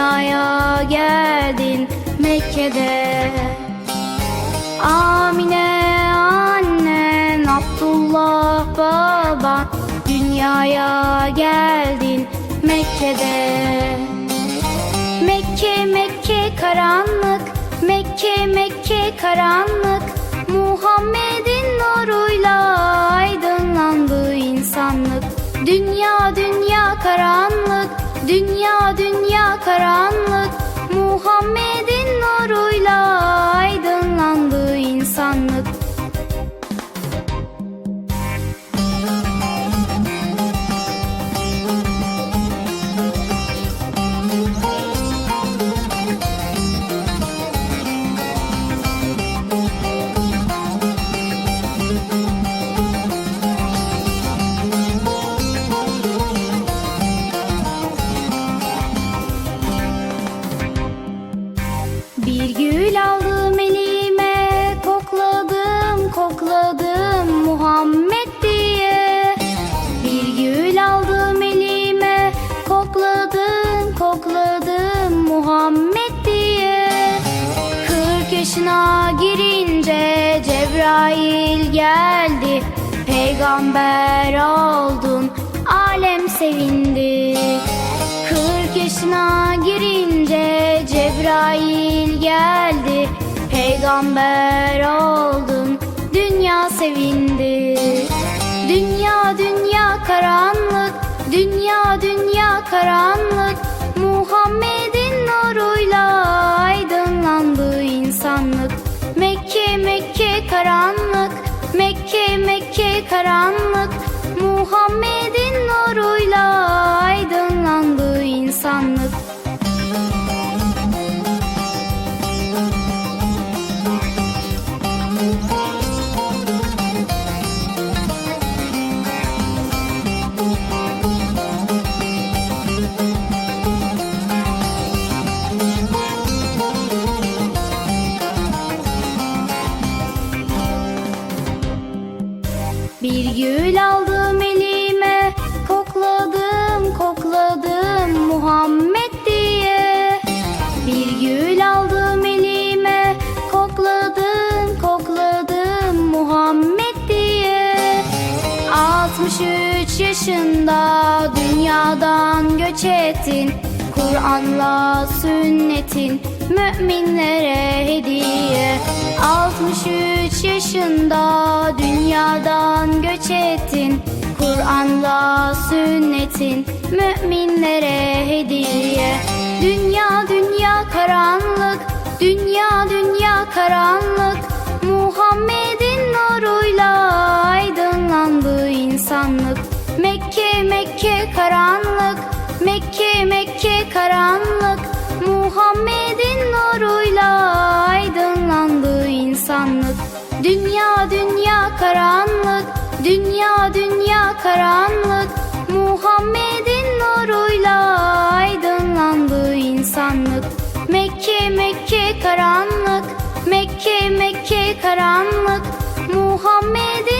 Dünyaya geldin Mekke'de. Amine annen Abdullah baban Dünyaya geldin Mekke'de. Mekke Mekke karanlık Mekke Mekke karanlık Dünya karanlık. Muhammed'in Kırk yaşına girince Cebrail geldi. Peygamber oldun Alem sevindi. Kırk yaşına girince Cebrail geldi. Peygamber oldun Dünya sevindi. Dünya dünya karanlık Dünya dünya karanlık Bir gül aldım elime Kokladım kokladım Muhammed diye. Bir gül aldım elime Kokladım kokladım Muhammed diye. 63 yaşında dünyadan göç ettin Kur'an'la sünnetin müminlere hediye. 63 yaşında dünyadan göç ettin. Kur'an'la sünnetin müminlere hediye. Dünya dünya karanlık. Dünya dünya karanlık. Muhammed'in dünya karanlık Dünya dünya karanlık. Muhammed'in nuruyla aydınlandı insanlık. Mekke Mekke karanlık Mekke Mekke karanlık. Muhammed'in